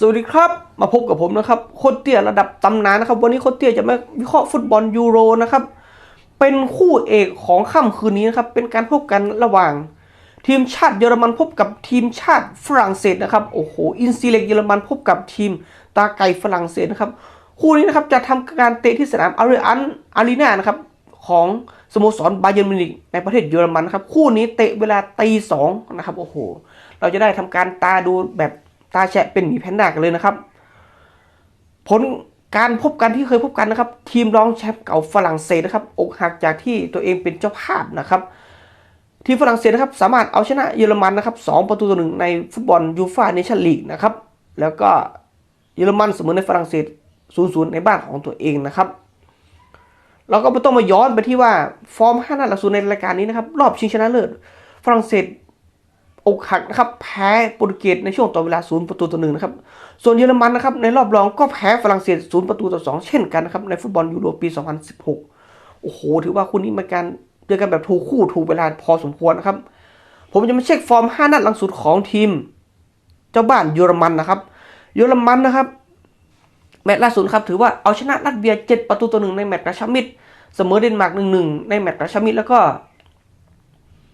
สวัสดีครับ มาพบกับผมนะครับโคตเตี้ยระดับตำนานนะครับ วันนี้โคตเตี้ยจะมาวิเคราะห์ฟุตบอลยูโรนะครับ เป็นคู่เอกของค่ำคืนนี้นะครับ เป็นการพบกันระหว่าง ทีมชาติเยอรมันพบกับทีมชาติฝรั่งเศสนะครับโอ้โหอินซีเล็กเยอรมันพบกับทีมตาไก่ฝรั่งเศสนะครับ คู่นี้นะครับจะทำการเตะที่สนามอารีอันอารีนานะครับของสโมสรบาเยิร์นมิวนิกในประเทศเยอรมันนะครับคู่นี้เตะเวลาตีสองนะครับโอ้โหเราจะได้ทำการตาดูแบบ ตาแฉะเป็นหมีแพนด้ากันเลยนะครับ ผลการพบกันที่เคยพบกันนะครับ ทีมรองแชมป์เก่าฝรั่งเศสนะครับอกหักจากที่ตัวเองเป็นเจ้าภาพนะครับ ทีมฝรั่งเศสนะครับสามารถเอาชนะเยอรมันนะครับสองประตูต่อหนึ่งในฟุตบอลยูฟ่าเนชั่นลีกนะครับแล้วก็เยอรมันเสมอในฝรั่งเศส0-0ในบ้านของตัวเองนะครับเราก็ไม่ต้องมาย้อนไปที่ว่าฟอร์ม5นัดหลังสุดในรายการนี้นะครับ รอบชิงชนะเลิศฝรั่งเศส อกหักนะครับแพ้โปรตุเกสในช่วงต่อเวลาศูนย์ประตูต่อหนึ่งนะครับส่วนเยอรมันนะครับในรอบรองก็แพ้ฝรั่งเศสศูนย์ประตูต่อสองเช่นกันนะครับในฟุตบอลยูโรปี 2016 โอ้โห ถือว่าคู่นี้เป็นการเจอกันแบบถูกคู่ถูกเวลาพอสมควรนะครับ ผมจะมาเช็คฟอร์ม 5 นัดหลังสุดของทีม เจ้าบ้านเยอรมันนะครับ เยอรมันนะครับแมตช์ล่าสุดครับถือว่าเอาชนะรัสเซีย 7 ประตูต่อหนึ่งในแมตช์กระชับมิตรเสมอเดนมาร์ก1-1 ในแมตช์กระชับมิตรแล้วก็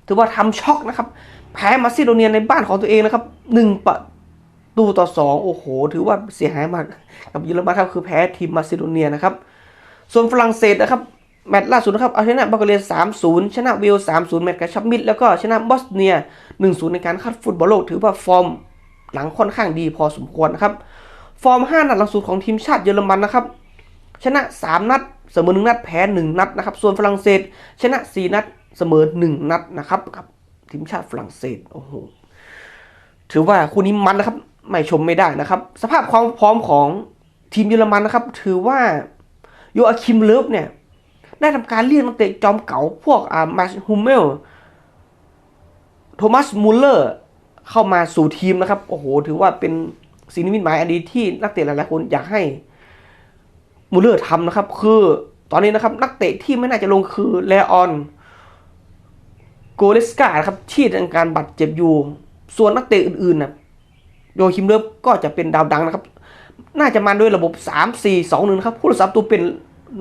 ถือว่าทำช็อกนะครับ แพ้มาซิโดเนียในบ้านของตัวเองนะครับหนึ่งประตูต่อสองโอ้โห ถือว่าเสียหายมากกับเยอรมันครับคือแพ้ทีมมาซิโดเนียนะครับ ส่วนฝรั่งเศสนะครับแมตช์ล่าสุดนะครับเอาชนะบัลกเรีย3-0ชนะเวลส์3-0แมตช์กระชับมิตรแล้วก็ชนะบอสเนีย1-0ในการคัดฟุตบอลโลก ถือว่าฟอร์มหลังค่อนข้างดีพอสมควรนะครับ ฟอร์ม5นัดหลังสุดของทีมชาติเยอรมันนะครับ ชนะ3นัดเสมอ1นัดแพ้1นัดนะครับ ส่วนฝรั่งเศส ชนะ4นัด เสมอ1นัดนะครับกับทีมชาติฝรั่งเศสโอ้โหถือว่าคู่นี้มันนะครับ ไม่ชมไม่ได้นะครับ สภาพความพร้อมของทีมเยอรมันนะครับ ถือว่าโยอาคิมเลิฟเนี่ย ได้ทำการเรียกนักเตะจอมเก๋าพวกอ่ามาชฮูเมลโทมัสมูลเลอร์เข้ามาสู่ทีมนะครับ โอ้โห ถือว่าเป็นสิ่งนิมิตหมายอันดีที่นักเตะหลายๆคนอยากให้มูลเลอร์ทำนะครับ คือตอนนี้นะครับ นักเตะที่ไม่น่าจะลงคือเลออน กเลสกาครับที่ทางการบาดเจ็บอยู่ ส่วนนักเตะอื่นๆนะโยคิมเลิฟก็จะเป็นดาวดังนะครับ น่าจะมาด้วยระบบ 3 4 2 1นครับผู้รักษาประตูเป็น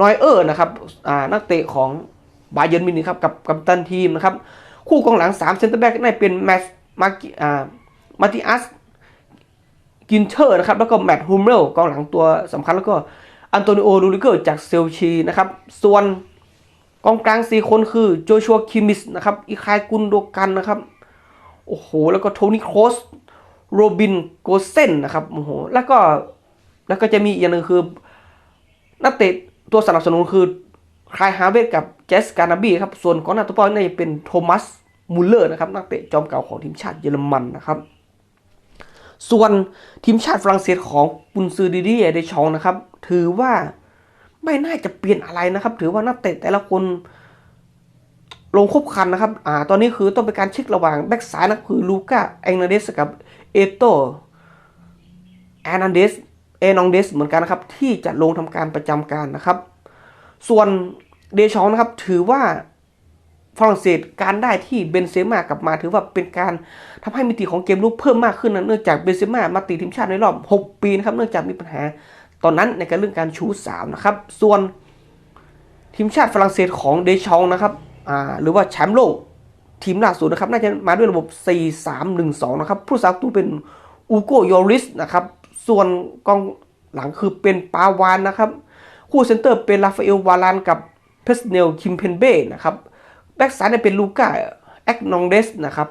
นอยเออร์นะครับนักเตะของบาเยิร์นมินิครับกับกัปตันทีมนะครับ คู่กองหลัง3เซนเตอร์แบ็กน่าเป็นแมสมากิอ่ามาติอัสกินเทอร์นะครับแล้วก็แมตต์ฮูมเรลกองหลังตัวสำคัญแล้วก็อันโตนิโอลูริเกอร์จากเซลชีนะครับส่วน กองกลาง 4 คนคือโจชัวคิมิสนะครับอิคายกุนโดกันนะครับ โอ้โห แล้วก็โทนี่โครสโรบินโกเซนนะครับโอ้โหแล้วก็แล้วก็จะมีอีกอย่างหนึ่งคือ นักเตะตัวสนับสนุนคือคลายฮาเวตกับเจสการนาบีครับ ส่วนกองหน้าตัวเป้าน่าจะเป็นโทมัสมูลเลอร์นะครับ นักเตะจอมเก่าของทีมชาติเยอรมันนะครับ ส่วนทีมชาติฝรั่งเศสของปุนซือดิดีเอเดชองนะครับ ถือว่า ไม่น่าจะเปลี่ยนอะไรนะครับ ถือว่านักเตะแต่ละคนลงครบคันนะครับ อ่า ตอนนี้คือต้องเป็นการเช็คระหว่างแบ็กซ้ายนะคือลูก้าแองนาเดสกับเอโตแอนันเดสเอนองเดสเหมือนกันนะครับ ที่จะลงทำการประจำการนะครับ ส่วนเดชองนะครับ ถือว่าฝรั่งเศสการได้ที่เบนเซม่ากลับมา ถือว่าเป็นการทำให้มิติของเกมลุกเพิ่มมากขึ้นนะเนื่องจากเบนเซม่ามาติดทีมชาติในรอบ 6 ปีนะครับ เนื่องจากมีปัญหา ตอนนั้นในการเรื่องการชูสามนะครับ ส่วนทีมชาติฝรั่งเศสของเดชองนะครับหรือว่าแชมป์โลกทีมล่าสุดนะครับ น่าจะมาด้วยระบบ 4-3-1-2 นะครับ ผู้สาประตูเป็นอูโกโยริสนะครับ ส่วนกองหลังคือเป็นปาวานนะครับ คู่เซนเตอร์เป็นราฟาเอลวาลานกับเพสเนลคิมเพนเบ้นะครับ แบ็กซ้ายเนี่ยเป็นลูก้าแอกนองเดสนะครับ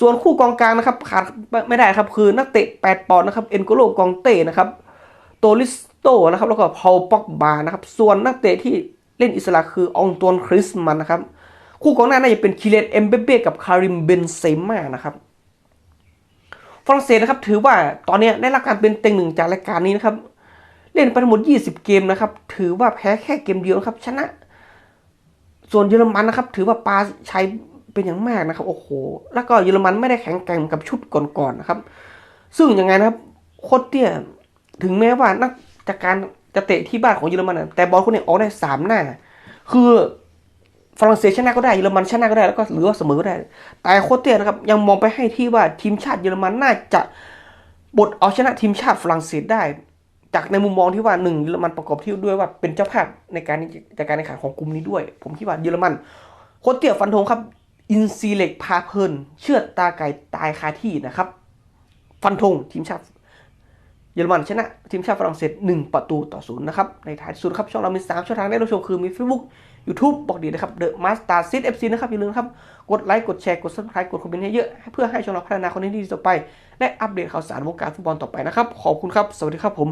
ส่วนคู่กองกลางนะครับขาดไม่ได้ครับคือนักเตะ 8 ปอนด์นะครับ เอ็นโกโลกองเต้นะครับ ตลิสโตนะครับแล้วก็พอลป็อกบานะครับส่วนนักเตะที่เล่นอิสระคืออองตวนคริสมันนะครับคู่กองหน้าน่าจะเป็นคิเลนเอ็มเบเบ้กับคาริมเบนเซม่านะครับฝรั่งเศสนะครับถือว่าตอนนี้ได้รับการเป็นเต็งหนึ่งจากรายการนี้นะครับเล่นไปทั้งหมด 20 เกมนะครับถือว่าแพ้แค่เกมเดียวครับชนะ ส่วนเยอรมันนะครับถือว่าปาใช้เป็นอย่างมากนะครับโอ้โหแล้วก็เยอรมันไม่ได้แข็งแกร่งกับชุดก่อนๆนะครับ ซึ่งยังไงนะครับโคตเตี้ย ถึงแม้ว่านักจากการจะเตะที่บ้านของเยอรมันนะแต่บอลคนนี้ออกได้สามหน้า คือฝรั่งเศสชนะก็ได้เยอรมันชนะก็ได้แล้วก็หรือว่าเสมอก็ได้ แต่โคตเตี้ยนะครับยังมองไปให้ที่ว่าทีมชาติเยอรมันน่าจะบทเอาชนะทีมชาติฝรั่งเศสได้ จากในมุมมองที่ว่าหนึ่งเยอรมันประกอบที่ด้วยว่าเป็นเจ้าภาพในการในการแข่งขันของกลุ่มนี้ด้วย ผมคิดว่าเยอรมันโคตเตี้ยฟันธงครับ อินซีเล็กพาเพลินเชือดตาไก่ตายคาที่นะครับ ฟันธงทีมชาติ เยอรมันชนะทีมชาติฝรั่งเศส 1 ประตูต่อศูนย์นะครับ ในท้ายสุดครับ ช่องเรามี 3 ช่องทางได้รับชมคือมี Facebook YouTube บอกดีนะครับ The Master Sit FC นะครับ อย่าลืมครับ กดไลค์ กดแชร์ กด Subscribe กดคอมเมนต์ให้เยอะ เพื่อให้ช่องเราพัฒนาคอนเทนต์ที่ดีต่อไป และอัปเดตข่าวสารวงการฟุตบอลต่อไปนะครับ ขอบคุณครับ สวัสดีครับผม